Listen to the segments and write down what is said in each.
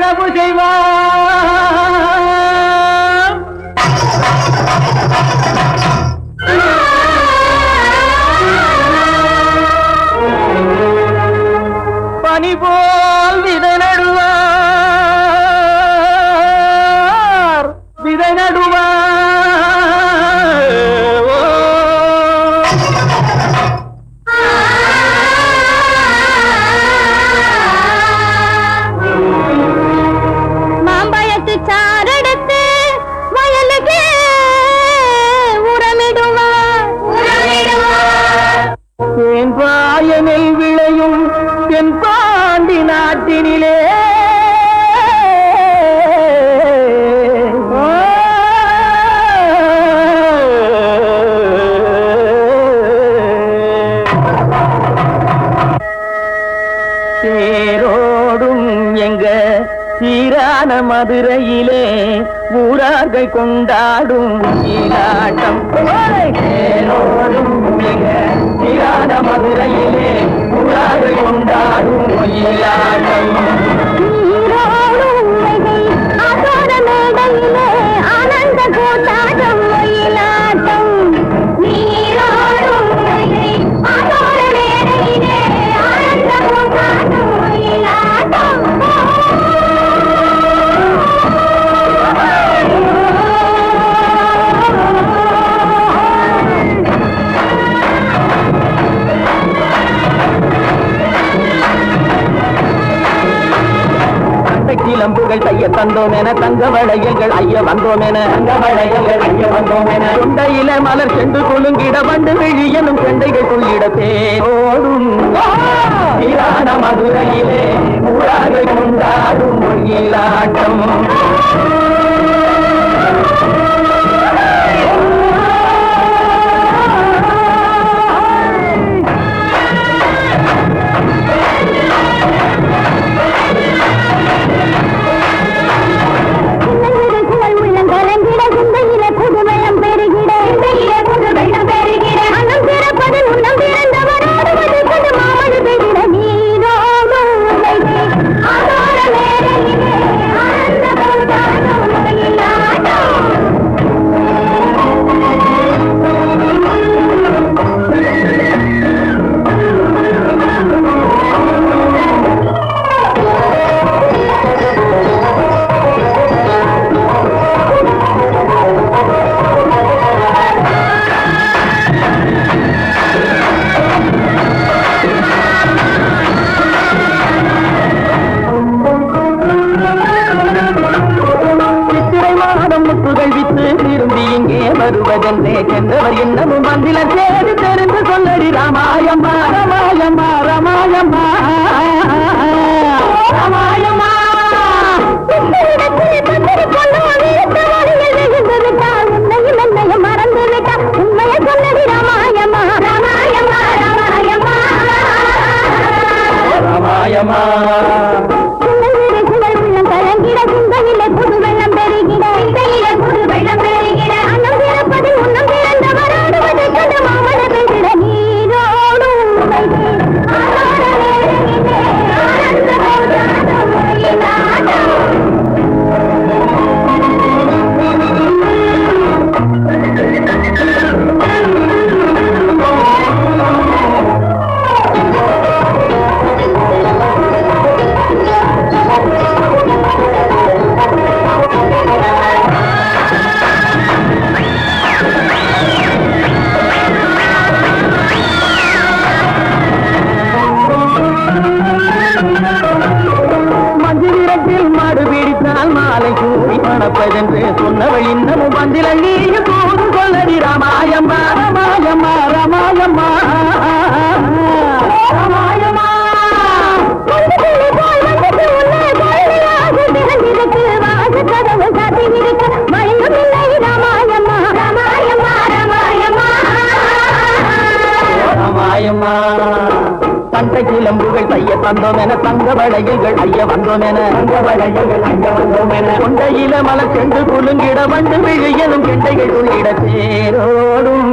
உழவு செய்வான் பனி போல் விதை நடுவார். விதை நடுவார். சீரான மதுரையிலே ஊரார்கள் கொண்டாடும் ஈராட்டம். மிக மதுரையிலே ஊரார்கள் கொண்டாடும் ஈராட்டம். தந்த கிளம்புகள் தைய தந்தோம் என தங்க வளையல்கள் ஐய வந்தோம் என தங்க வளையல்கள் ஐய வந்தோம் என கொண்டையில மலர் செண்டு குலுங்கிட வண்டு விழி எனும் செண்டைகள் கொள்ளிட ஓடும் மதுரையிலே ஊராக கொண்டாடும் மொழியிலாட்டம் வருவதென்றே சென்றவர் இன்னமும் வந்தில சேரி தெரிந்து சொல்லடி ராமாயம் ராமாயம்மா மணப்பதென்று சொன்னவள் இன்னமும் வந்தில நீயும் தூது சொல்லடி ராமாயம்மா. ராமாயம்மா ராமாயம்மா. ராமாயம்மா. மஞ்சள் போல் வந்துட்டு கிளம்புகள் தைய தந்தோம் என தங்க வளையல்கள் ஐய வந்தோம் என தங்க வளையல்கள் ஐய வந்தோம் என கொண்டையில மலர் சென்று குலுங்கிட வண்டு விழியனும் கெண்டைகள் உள்ளிட தேரோடும்.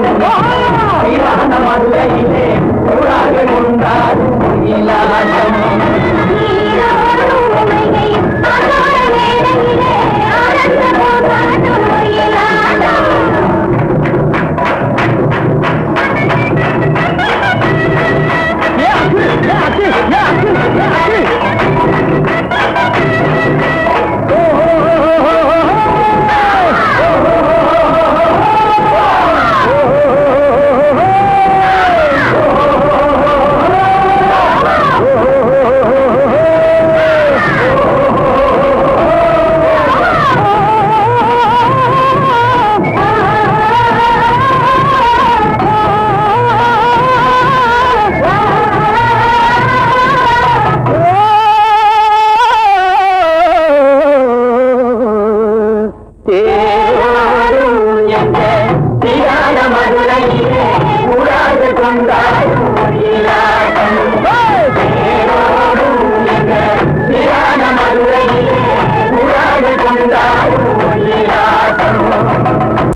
மதுரையிலே கொண்டாடும்